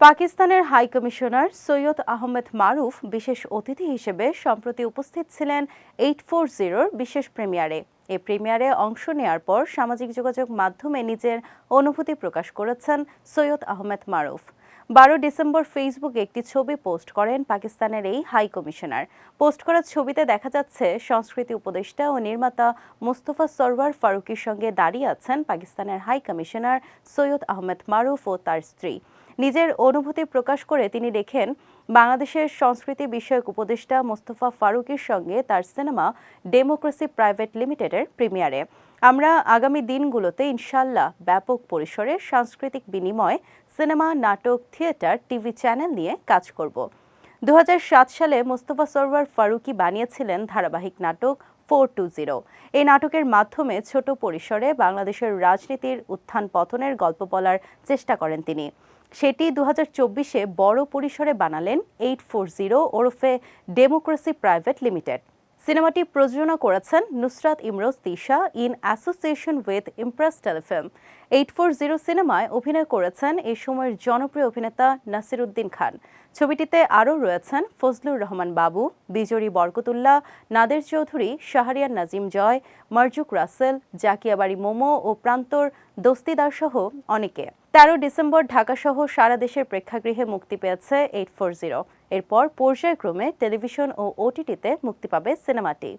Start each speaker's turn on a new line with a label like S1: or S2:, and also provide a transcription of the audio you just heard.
S1: পাকিস্তানের high commissioner Syed Ahmed মারুফ বিশেষ অতিথি হিসেবে সম্প্রতি উপস্থিত ছিলেন এইট ফোর জিরোর বিশেষ প্রিমিয়ারে। এ প্রিমিয়ারে অংশ নেওয়ার পর সামাজিক যোগাযোগ মাধ্যমে নিজের অনুভূতি প্রকাশ করেছেন সৈয়দ আহমেদ মারুফ। বারো ডিসেম্বর ফেসবুকে একটি ছবি পোস্ট করেন পাকিস্তানের এই হাই কমিশনার। পোস্ট করা ছবিতে দেখা যাচ্ছে, সংস্কৃতি উপদেষ্টা ও নির্মাতা মোস্তফা সরওয়ার ফারুকির সঙ্গে দাঁড়িয়ে আছেন পাকিস্তানের হাই কমিশনার সৈয়দ আহমেদ মারুফ ও তার স্ত্রী। নিজের অনুভূতি প্রকাশ করে তিনি লেখেন, বাংলাদেশের সংস্কৃতি বিষয়ক উপদেষ্টা মোস্তফা ফারুকির সঙ্গে তার সিনেমা ডেমোক্রেসি প্রাইভেট লিমিটেডের প্রিমিয়ারে। আমরা আগামী দিনগুলোতে ইনশাল্লাহ ব্যাপক পরিসরে সাংস্কৃতিক বিনিময়, সিনেমা, নাটক, থিয়েটার, টিভি চ্যানেল নিয়ে কাজ করব। দু হাজার সাত সালে মোস্তফা সরওয়ার ফারুকি বানিয়েছিলেন ধারাবাহিক নাটক ফোর টু জিরো। এই নাটকের মাধ্যমে ছোট পরিসরে বাংলাদেশের রাজনীতির উত্থান পতনের গল্প বলার চেষ্টা করেন তিনি। সেটি দু হাজার চব্বিশে বড় পরিসরে বানালেন এইট ফোর জিরো ওরফে ডেমোক্রেসি প্রাইভেট লিমিটেড। সিনেমাটি প্রযোজনা করেছেন Nusrat Imroz Tisha in association with Impress Telefilm. Eight four zero সিনেমায় অভিনয় করেছেন এই সময়ের জনপ্রিয় অভিনেতা নাসির উদ্দিন খান। ছবিটিতে আরও রয়েছেন ফজলুর রহমান বাবু বিজরী বরকতুল্লাহ, নাদের চৌধুরী, শাহরিয়ার নাজিম জয়, মার্জুক রাসেল, জাকিয়াবাড়ি মোমো ও প্রান্তর দস্তিদার সহ অনেকে। তেরো ডিসেম্বর ঢাকাসহ সারা দেশের প্রেক্ষাগৃহে মুক্তি পেয়েছে এইট ফোর জিরো। এরপর পর্যায়ক্রমে টেলিভিশন ও ওটিটিতে মুক্তি পাবে সিনেমাটি।